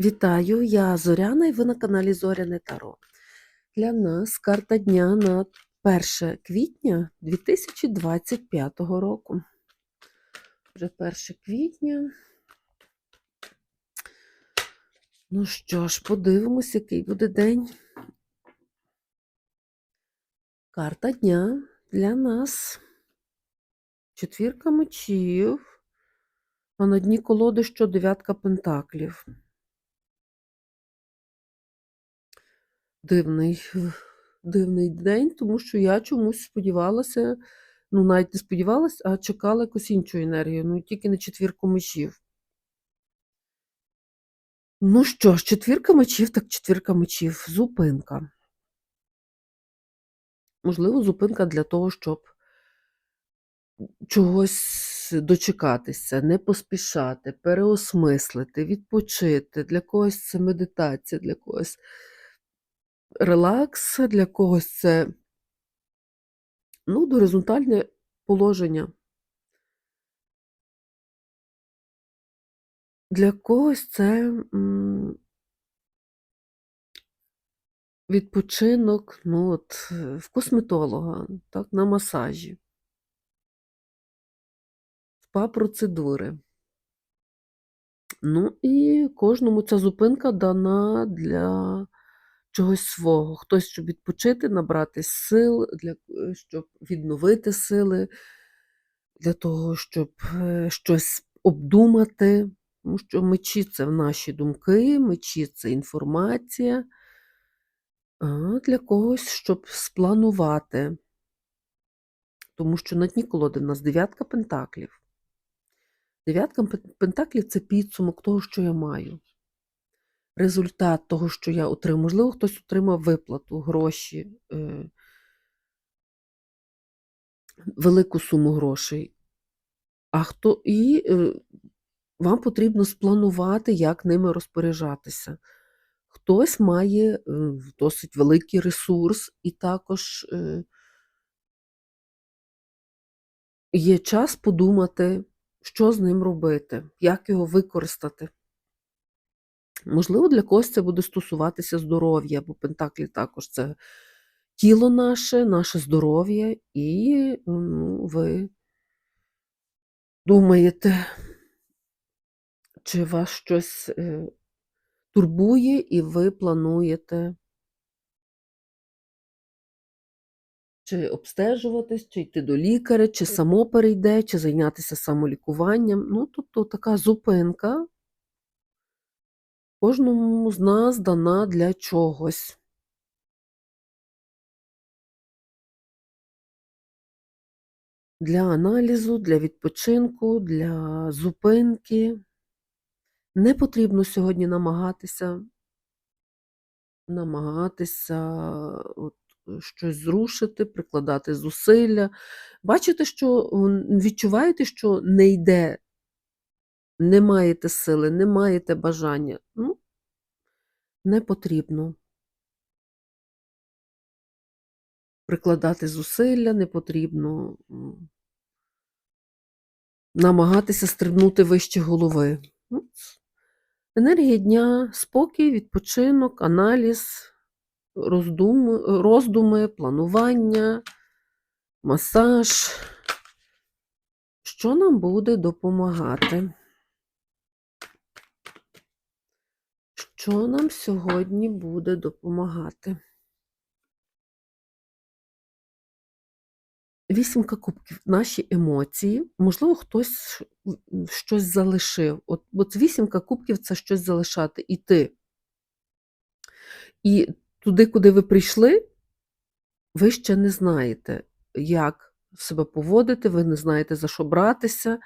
Вітаю, я Зоряна і ви на каналі Зоряне Таро. Для нас карта дня на 1 квітня 2025 року. Вже 1 квітня. Ну що ж, подивимось, який буде день. Карта дня для нас. Четвірка мечів, а на дні колоди що дев'ятка пентаклів. Дивний, дивний день, тому що я чомусь сподівалася, ну навіть не сподівалася, а чекала якусь іншу енергію, ну тільки не четвірку мечів. Ну що ж, четвірка мечів, так четвірка мечів, зупинка. Можливо, зупинка для того, щоб чогось дочекатися, не поспішати, переосмислити, відпочити. Для когось це медитація, для когось релакс, для когось це ну, горизонтальне положення. Для когось це відпочинок ну, от, в косметолога, так, на масажі, спа-процедури. Ну і кожному ця зупинка дана для чогось свого. Хтось, щоб відпочити, набрати сил, для, е, щоб відновити сили, для того, щоб е, щось обдумати. Тому що мечі це наші думки, мечі це інформація, а для когось, щоб спланувати. Тому що на дні колоди в нас дев'ятка пентаклів. Дев'ятка пентаклів це підсумок того, що я маю. Результат того, що я отримав. Можливо, хтось отримав виплату, гроші, е, велику суму грошей. А хто і е, вам потрібно спланувати, як ними розпоряджатися. Хтось має е, досить великий ресурс, і також е, є час подумати, що з ним робити, як його використати. Можливо, для когось це буде стосуватися здоров'я, бо Пентаклі також це тіло наше, наше здоров'я, і ну, ви думаєте, чи вас щось е, турбує, і ви плануєте чи обстежуватись, чи йти до лікаря, чи само перейде, чи зайнятися самолікуванням. Ну, тобто така зупинка кожному з нас дана для чогось. Для аналізу, для відпочинку, для зупинки. Не потрібно сьогодні намагатися намагатися от, щось зрушити, прикладати зусилля. Бачите, що відчуваєте, що не йде, не маєте сили, не маєте бажання. Ну, не потрібно. Прикладати зусилля, не потрібно намагатися стрибнути вище голови. Ну, Енергія дня, спокій, відпочинок, аналіз, роздуми, роздуми, планування, масаж. Що нам буде допомагати? Що нам сьогодні буде допомагати? Вісімка кубків, наші емоції. Можливо, хтось щось залишив. От, от вісімка кубків це щось залишати, іти. І туди, куди ви прийшли, ви ще не знаєте, як себе поводити, ви не знаєте, за що братися.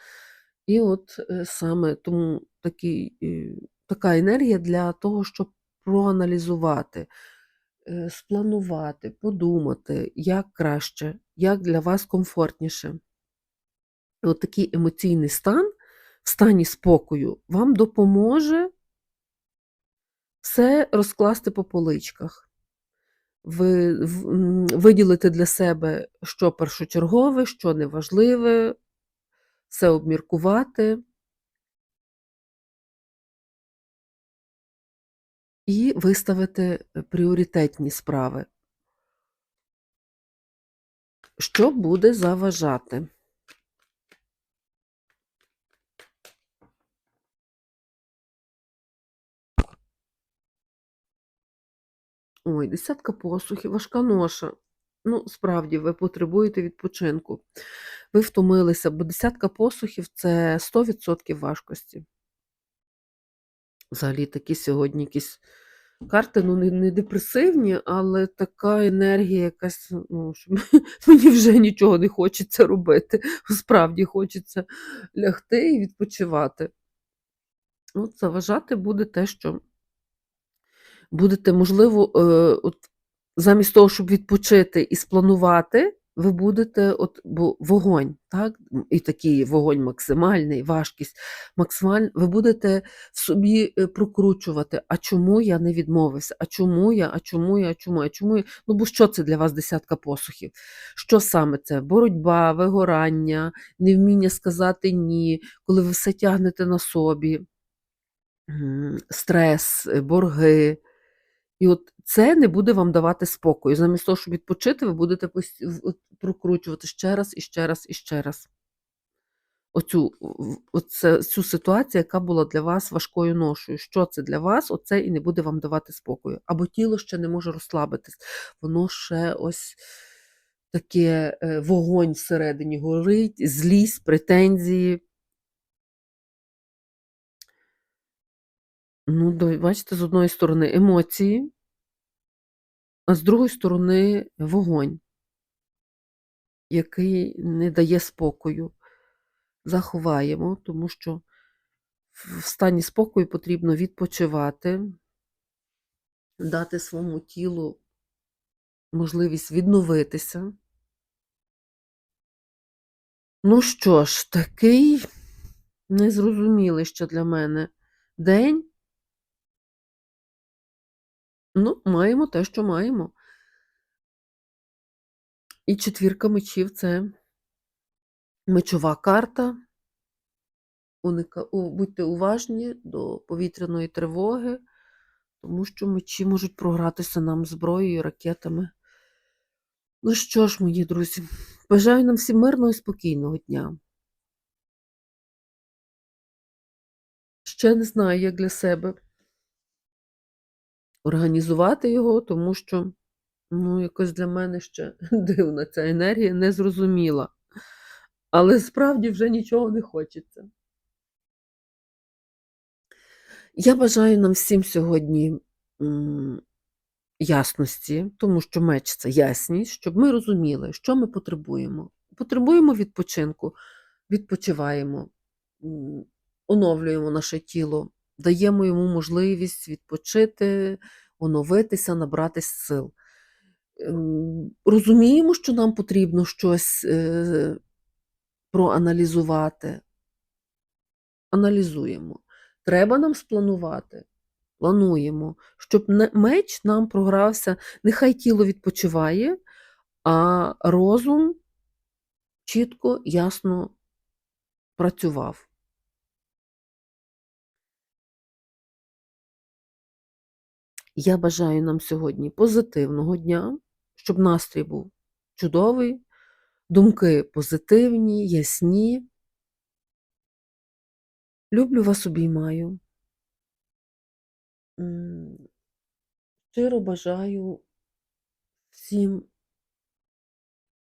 І от е, саме тому такий, е, така енергія для того, щоб проаналізувати, е, спланувати, подумати, як краще, як для вас комфортніше. І от такий емоційний стан, в стані спокою, вам допоможе все розкласти по поличках. Ви виділити для себе, що першочергове, що неважливе, все обміркувати. І виставити е, пріоритетні справи. Що буде заважати? Ой, десятка посухів, важка ноша. Ну, справді, ви потребуєте відпочинку. Ви втомилися, бо десятка посухів це 100% важкості. Взагалі такі сьогодні якісь карти, ну, не, не депресивні, але така енергія якась, ну, що мені вже нічого не хочеться робити. Справді хочеться лягти і відпочивати. От заважати буде те, що будете, можливо, е, от замість того, щоб відпочити і спланувати, ви будете, от, бо вогонь, так? І такий вогонь максимальний, важкість максимальна, ви будете в собі е, прокручувати, а чому я не відмовився? А чому я, а чому я, а чому, а чому я? Ну, бо що це для вас десятка посухів? Що саме це? Боротьба, вигорання, невміння сказати ні, коли ви все тягнете на собі, стрес, е, борги. І от це не буде вам давати спокою. Замість того, щоб відпочити, ви будете прокручувати ще раз і ще раз і ще раз. Оцю, оце, цю ситуацію, яка була для вас важкою ношою. Що це для вас? Оце і не буде вам давати спокою. Або тіло ще не може розслабитись. Воно ще ось таке е, вогонь всередині горить, злість, претензії. Ну, бачите, з одної сторони емоції, а з другої сторони вогонь, який не дає спокою. Заховаємо, тому що в стані спокою потрібно відпочивати, дати своєму тілу можливість відновитися. Ну що ж, такий незрозумілий ще для мене день. Ну, маємо те, що маємо. І четвірка мечів це мечова карта. Уника... Будьте уважні до повітряної тривоги, тому що мечі можуть програтися нам зброєю, ракетами. Ну що ж, мої друзі, бажаю нам всім мирного і спокійного дня. Ще не знаю, як для себе організувати його, тому що, ну, якось для мене ще дивна ця енергія, незрозуміла. Але справді вже нічого не хочеться. Я бажаю нам всім сьогодні ясності, тому що меч це ясність, щоб ми розуміли, що ми потребуємо. Потребуємо відпочинку, відпочиваємо, оновлюємо наше тіло, даємо йому можливість відпочити, оновитися, набратись сил. Ем, Розуміємо, що нам потрібно щось е, проаналізувати. Аналізуємо. Треба нам спланувати. Плануємо, щоб меч нам програвся. Нехай тіло відпочиває, а розум чітко, ясно працював. Я бажаю нам сьогодні позитивного дня, щоб настрій був чудовий, думки позитивні, ясні. Люблю вас, обіймаю. Щиро бажаю всім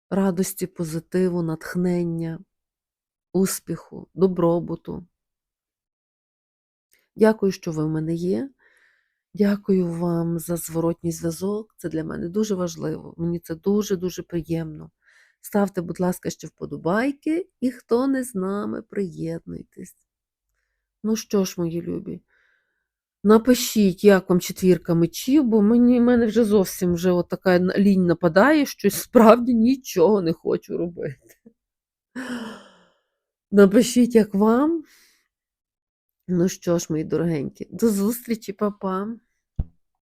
радості, позитиву, натхнення, успіху, добробуту. Дякую, що ви в мене є. Дякую вам за зворотній зв'язок. Це для мене дуже важливо. Мені це дуже-дуже приємно. Ставте, будь ласка, ще вподобайки, і хто не з нами, приєднуйтесь. Ну що ж, мої любі, напишіть, як вам четвірка мечів, бо мені, мене вже зовсім вже от така лінь нападає, що справді нічого не хочу робити. Напишіть, як вам. Ну що ж, мої дорогенькі, до зустрічі, па-па.